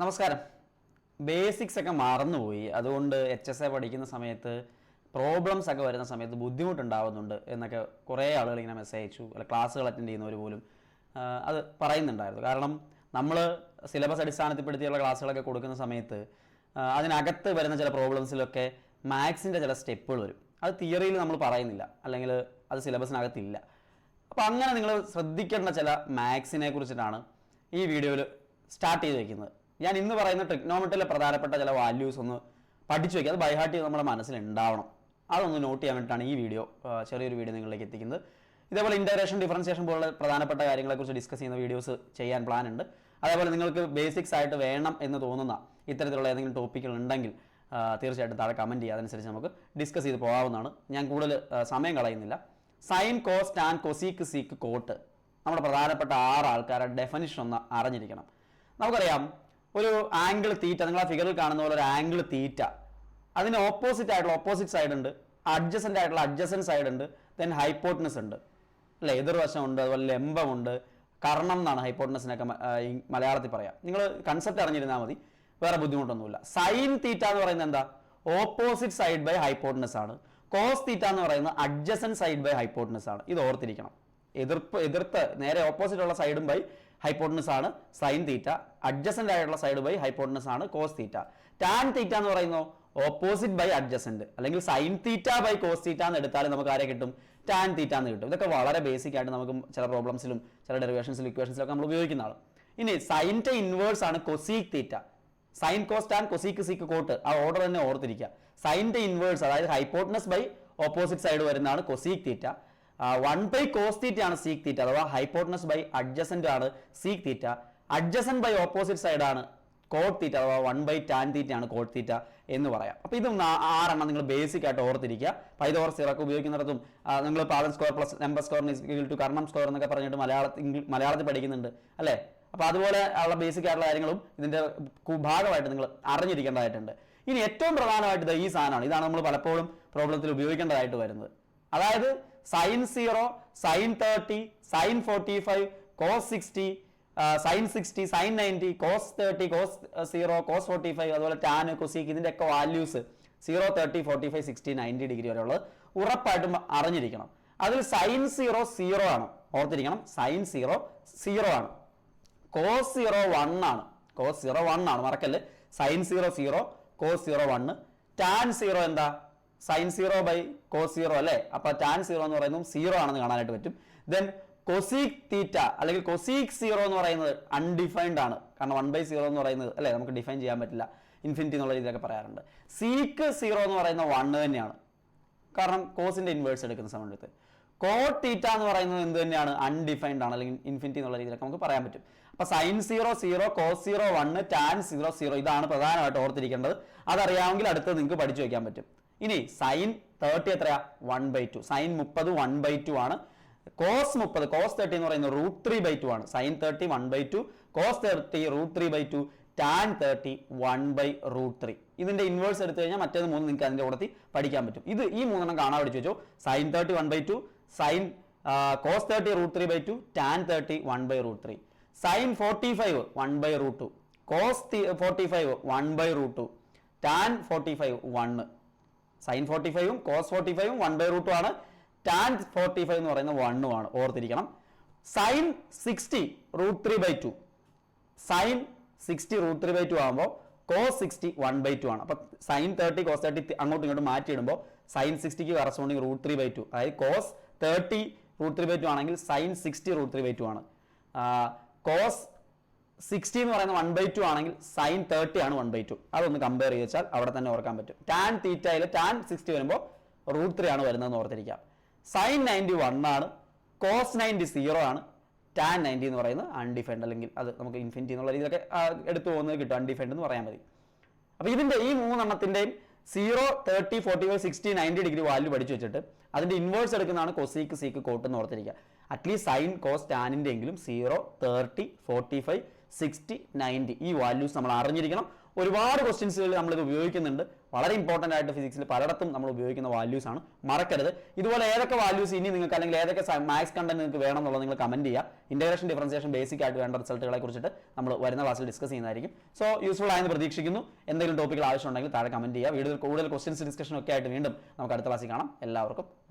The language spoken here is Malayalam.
നമസ്കാരം. ബേസിക്സ് ഒക്കെ മറന്നുപോയി. അതുകൊണ്ട് എച്ച് എസ് എ പഠിക്കുന്ന സമയത്ത് പ്രോബ്ലംസ് ഒക്കെ വരുന്ന സമയത്ത് ബുദ്ധിമുട്ടുണ്ടാവുന്നുണ്ട് എന്നൊക്കെ കുറേ ആളുകൾ ഇങ്ങനെ മെസ്സേജ് അയച്ചു. അല്ല ക്ലാസ്സുകൾ അറ്റൻഡ് ചെയ്യുന്നവർ പോലും അത് പറയുന്നുണ്ടായിരുന്നു. കാരണം നമ്മൾ സിലബസ് അടിസ്ഥാനത്തിൽപ്പെടുത്തിയുള്ള ക്ലാസ്സുകളൊക്കെ കൊടുക്കുന്ന സമയത്ത് അതിനകത്ത് വരുന്ന ചില പ്രോബ്ലംസിലൊക്കെ മാത്സിന്റെ ചില സ്റ്റെപ്പുകൾ വരും. അത് തിയറിയിൽ നമ്മൾ പറയുന്നില്ല. അല്ലെങ്കിൽ അത് സിലബസിനകത്തില്ല അപ്പോൾ അങ്ങനെ നിങ്ങൾ ശ്രദ്ധിക്കേണ്ട ചില മാത്സിനെ കുറിച്ചിട്ടാണ് ഈ വീഡിയോയിൽ സ്റ്റാർട്ട് ചെയ്ത് വെക്കുന്നത് ഞാൻ ഇന്ന് പറയുന്ന ടെക്നോമെട്രിയിലെ പ്രധാനപ്പെട്ട ചില വാല്യൂസ് ഒന്ന് പഠിച്ചു വയ്ക്കുക. അത് ബൈഹാർട്ട് ചെയ്ത് നമ്മുടെ മനസ്സിൽ ഉണ്ടാവണം. അതൊന്ന് നോട്ട് ചെയ്യാൻ വേണ്ടിയിട്ടാണ് ഈ വീഡിയോ ചെറിയൊരു വീഡിയോ നിങ്ങളിലേക്ക് എത്തിക്കുന്നത്. ഇതേപോലെ ഇന്റഗ്രേഷൻ ഡിഫറൻസിയേഷൻ പോലുള്ള പ്രധാനപ്പെട്ട കാര്യങ്ങളെക്കുറിച്ച് ഡിസ്കസ് ചെയ്യുന്ന വീഡിയോസ് ചെയ്യാൻ പ്ലാൻ ഉണ്ട്. അതേപോലെ നിങ്ങൾക്ക് ബേസിക്സ് ആയിട്ട് വേണം എന്ന് തോന്നുന്ന ഇത്തരത്തിലുള്ള ഏതെങ്കിലും ടോപ്പിക്കുകൾ ഉണ്ടെങ്കിൽ തീർച്ചയായിട്ടും താഴെ കമന്റ് ചെയ്യുക. അതനുസരിച്ച് നമുക്ക് ഡിസ്കസ് ചെയ്ത് പോകാവുന്നതാണ്. ഞാൻ കൂടുതൽ സമയം കളയുന്നില്ല. Sine cos tan cosec sec cot നമ്മുടെ പ്രധാനപ്പെട്ട ആറ് ആൾക്കാരുടെ ഡെഫിനിഷൻ ഒന്ന് അറിഞ്ഞിരിക്കണം. നമുക്കറിയാം ഒരു ആംഗിൾ തീറ്റ നിങ്ങൾ ആ ഫിഗറിൽ കാണുന്ന പോലെ ഒരു ആംഗിൾ തീറ്റ അതിന് ഓപ്പോസിറ്റ് ആയിട്ടുള്ള ഓപ്പോസിറ്റ് സൈഡ് ഉണ്ട്. അഡ്ജസന്റ് ആയിട്ടുള്ള അഡ്ജസന്റ് സൈഡ് ഉണ്ട്. ദെൻ ഹൈപ്പോട്ടനസ് ഉണ്ട്. അല്ലേ? എതിർവശമുണ്ട് അതുപോലെ ലംബമുണ്ട് കർണം എന്നാണ് ഹൈപ്പോട്ട്നസിനൊക്കെ മലയാളത്തിൽ പറയാം. നിങ്ങൾ കൺസെപ്റ്റ് അറിഞ്ഞിരുന്നാൽ മതി. വേറെ ബുദ്ധിമുട്ടൊന്നുമില്ല. സൈൻ തീറ്റ എന്ന് പറയുന്നത് എന്താ? ഓപ്പോസിറ്റ് സൈഡ് ബൈ ഹൈപ്പോട്ടനസ് ആണ്. കോസ് തീറ്റ എന്ന് പറയുന്നത് അഡ്ജസൻ സൈഡ് ബൈ ഹൈപ്പോട്ടനസ് ആണ്. ഇത് ഓർത്തിരിക്കണം. എതിർപ്പ് എതിർത്ത് നേരെ ഓപ്പോസിറ്റ് ഉള്ള സൈഡും ബൈ ഹൈപ്പോട്ടനസ് ആണ്. സൈൻ തീറ്റ അഡ്ജസന്റ് ആയിട്ടുള്ള സൈഡ് ബൈ ഹൈപ്പോട്ടനസ് ആണ് കോസ് തീറ്റ ടാൻ തീറ്റ എന്ന് പറയുന്നത് ഓപ്പോസിറ്റ് ബൈ അഡ്ജസന്റ് അല്ലെങ്കിൽ sine theta by cos theta എന്ന് എടുത്താലും നമുക്ക് ആരെ കിട്ടും? ടാൻ തീറ്റ എന്ന് കിട്ടും. ഇതൊക്കെ വളരെ ബേസിക് ആയിട്ട് നമുക്ക് ചില പ്രോബ്ലംസിലും ചില ഡെറിവേഷൻസിലും ഇക്വേഷൻസിലും ഒക്കെ നമ്മൾ ഉപയോഗിക്കുന്നതാണ് ഇനി സൈന്റെ ഇൻവേഴ്സ് ആണ് cosec theta sine cos tan cosec sec cot ആ ഓർഡർ തന്നെ ഓർത്തിരിക്കുക. സൈന്റെ ഇൻവേഴ്സ് അതായത് ഹൈപ്പോട്ടനസ് ബൈ ഓപ്പോസിറ്റ് സൈഡ് വരുന്നതാണ് cosec theta one by cos theta ആണ് സീക്ക് തീറ്റ അഥവാ ഹൈപ്പോട്ടനസ് ബൈ അഡ്ജസന്റ് ആണ് sec theta adjacent by opposite side ആണ് കോട്ട് തീറ്റ അഥവാ വൺ ബൈ ടാൻ തീറ്റ ആണ് കോട്ട് തീറ്റ എന്ന് പറയാം. അപ്പോൾ ഇത് ആറെണ്ണം നിങ്ങൾ ബേസിക് ആയിട്ട് ഓർത്തിരിക്കുക. പൈതോർ സിറക്ക് ഉപയോഗിക്കുന്നിടത്തും നിങ്ങൾ പാദൻ square plus number square to Karnam square എന്നൊക്കെ പറഞ്ഞിട്ട് മലയാളത്തിൽ മലയാളത്തിൽ പഠിക്കുന്നുണ്ട് അല്ലേ? അപ്പോൾ അതുപോലെ ഉള്ള ബേസിക് ആയിട്ടുള്ള കാര്യങ്ങളും ഇതിന്റെ ഭാഗമായിട്ട് നിങ്ങൾ അറിഞ്ഞിരിക്കേണ്ടതായിട്ടുണ്ട്. ഇനി ഏറ്റവും പ്രധാനമായിട്ട് ഈ സാധനമാണ്. ഇതാണ് നമ്മൾ പലപ്പോഴും പ്രോബ്ലത്തിൽ ഉപയോഗിക്കേണ്ടതായിട്ട് വരുന്നത്. അതായത് sine zero sine thirty sine forty five cos sixty sine sixty sine ninety cos thirty cos zero cos forty five അതുപോലെ ടാൻ കൊസീക്ക് ഇതിന്റെ ഒക്കെ values zero thirty forty five sixty ninety degree വരെയുള്ളത് ഉറപ്പായിട്ടും അറിഞ്ഞിരിക്കണം. അതിൽ സൈൻ സീറോ സീറോ ആണ്. ഓർത്തിരിക്കണം സൈൻ സീറോ സീറോ ആണ്. കോസ് സീറോ വൺ ആണ്. കോസ് സീറോ വൺ ആണ് മറക്കല്ല്? Sine zero zero cos zero one tan zero എന്താ? Sine zero by cos zero അല്ലേ? അപ്പൊ ടാൻ സീറോ എന്ന് പറയുന്നത് സീറോ ആണെന്ന് കാണാനായിട്ട് പറ്റും. ദെൻ കൊസീക് തീറ്റ അല്ലെങ്കിൽ കൊസീക് സീറോ എന്ന് പറയുന്നത് അൺഡിഫൈൻഡ് ആണ്. കാരണം വൺ ബൈ സീറോ എന്ന് പറയുന്നത് അല്ലേ? നമുക്ക് ഡിഫൈൻ ചെയ്യാൻ പറ്റില്ല. ഇൻഫിനിറ്റി എന്നുള്ള രീതിയിലൊക്കെ പറയാറുണ്ട്. സീക്ക് സീറോ എന്ന് പറയുന്ന വണ്ണ് തന്നെയാണ്. കാരണം കോസിന്റെ ഇൻവേഴ്സ് എടുക്കുന്ന സമയത്ത്. കോട്ട് തീറ്റ എന്ന് പറയുന്നത് എന്ത് തന്നെയാണ്? അൺഡിഫൈൻഡ് ആണ്. അല്ലെങ്കിൽ ഇൻഫിനിറ്റി എന്നുള്ള രീതിയിലൊക്കെ നമുക്ക് പറയാൻ പറ്റും. അപ്പൊ sine zero zero cos zero one tan zero zero ഇതാണ് പ്രധാനമായിട്ട് ഓർത്തിരിക്കേണ്ടത്. അതറിയാമെങ്കിൽ അടുത്തത് നിങ്ങൾക്ക് പഠിച്ചു വയ്ക്കാൻ പറ്റും. ഇനി സൈൻ തേർട്ടി എത്രയാ? വൺ ബൈ ടു സൈൻ മുപ്പത് വൺ ബൈ ടു ആണ്. കോസ് മുപ്പത് കോസ് തേർട്ടി എന്ന് പറയുന്നത് റൂട്ട് ത്രീ ബൈ ടു ആണ്. Sine thirty one by two cos thirty root three by two tan thirty one by root three ഇതിന്റെ ഇൻവേഴ്സ് എടുത്തു കഴിഞ്ഞാൽ മറ്റേത് മൂന്ന് നിങ്ങൾക്ക് അതിന്റെ കൂടത്തിൽ പഠിക്കാൻ പറ്റും. ഇത് ഈ മൂന്നെണ്ണം കാണാൻ പഠിച്ചു വെച്ചോ. Sine thirty one by two sine cos thirty root three by two tan thirty one by root three sine forty five one by root two cos forty five one by root two tan forty five one sine forty ഫൈവും കോസ് ഫോർട്ടി ഫൈവും വൺ ബൈ റൂട്ടും ആണ്. ടാൻ ഫോർട്ടി ഫൈവ് എന്ന് പറയുന്ന വണ്ണും ആണ്. ഓർത്തിരിക്കണം. Sine sixty root three by two sine sixty root three by two ആകുമ്പോൾ cos sixty one by two ആണ്. അപ്പോൾ സൈൻ തേർട്ടി കോസ് തേർട്ടി അങ്ങോട്ടും ഇങ്ങോട്ടും മാറ്റിയിടുമ്പോൾ sine സിക്സ്റ്റിക്ക് corresponding root three by two അതായത് cos thirty root three by two ആണെങ്കിൽ sine sixty root three by two ആണ്. കോസ് സിക്സ്റ്റി എന്ന് പറയുന്ന വൺ ബൈ ടു ആണെങ്കിൽ സൈൻ തേർട്ടി ആണ് വൺ ബൈ ടു അതൊന്ന് കമ്പയർ ചെയ്ത് വെച്ചാൽ അവിടെ തന്നെ ഓർക്കാൻ പറ്റും. ടാൻ തീറ്റയിൽ ടാൻ സിക്സ്റ്റി വരുമ്പോൾ റൂട്ട് ത്രീ ആണ് വരുന്നതെന്ന് ഓർത്തിരിക്കാം. സൈൻ നയന്റി വൺ ആണ് കോസ് നയന്റി സീറോ ആണ് ടാൻ നയന്റി എന്ന് പറയുന്നത് അൺഡിഫൈൻഡ് അല്ലെങ്കിൽ അത് നമുക്ക് ഇൻഫിനിറ്റി എന്നുള്ള രീതിയിലൊക്കെ എടുത്തു പോകുന്നത് കിട്ടും. അൺഡിഫൈൻഡ് എന്ന് പറയാൻ മതി. അപ്പോൾ ഇതിന്റെ ഈ മൂന്നെണ്ണത്തിന്റെയും zero thirty forty five sixty ninety degree value പഠിച്ചു വെച്ചിട്ട് അതിന്റെ ഇൻവേഴ്സ് എടുക്കുന്നതാണ് കൊസീക്ക് സീക്ക് കോട്ട് എന്ന് ഓർത്തിരിക്കുക. അറ്റ്ലീസ്റ്റ് സൈൻ കോസ് ടാനിന്റെ എങ്കിലും zero thirty forty five sixty ninety ഈ വാല്യൂസ് നമ്മൾ അറിഞ്ഞിരിക്കണം. ഒരുപാട് ക്വസ്റ്റ്യൻസുകൾ നമ്മളിത് ഉപയോഗിക്കുന്നുണ്ട്. വളരെ ഇമ്പോർട്ടന്റ് ആയിട്ട് ഫിസിക്സിൽ പലയിടത്തും നമ്മൾ ഉപയോഗിക്കുന്ന വാല്യൂസ് ആണ്. മറക്കരുത്. ഇതുപോലെ ഏതൊക്കെ വാല്യൂസ് ഇനി നിങ്ങൾക്ക് അല്ലെങ്കിൽ ഏതൊക്കെ മാത്സ് കണ്ടന്റ് നിങ്ങൾക്ക് വേണം എന്നുള്ളത് നിങ്ങൾ കമന്റ് ചെയ്യുക ഇന്റഗ്രേഷൻ ഡിഫറൻസിയേഷൻ ബേസിക് ആയിട്ട് വേണ്ട റിസൾട്ടുകളെ കുറിച്ചിട്ട് നമ്മൾ വരുന്ന ക്ലാസ്സിൽ ഡിസ്കസ് ചെയ്യുന്നതായിരിക്കും. സോ യൂസ്ഫുൾ ആയെന്ന് പ്രതീക്ഷിക്കുന്നു. എന്തെങ്കിലും ടോപ്പിക്കുകൾ ആവശ്യമുണ്ടെങ്കിൽ താഴെ കമന്റ് ചെയ്യുക വീഡിയോയിൽ കൂടുതൽ ക്വസ്റ്റ്യൻസ് ഡിസ്കഷൻ ഒക്കെ ആയിട്ട് വീണ്ടും നമുക്ക് അടുത്ത ക്ലാസ്സിൽ കാണാം. എല്ലാവർക്കും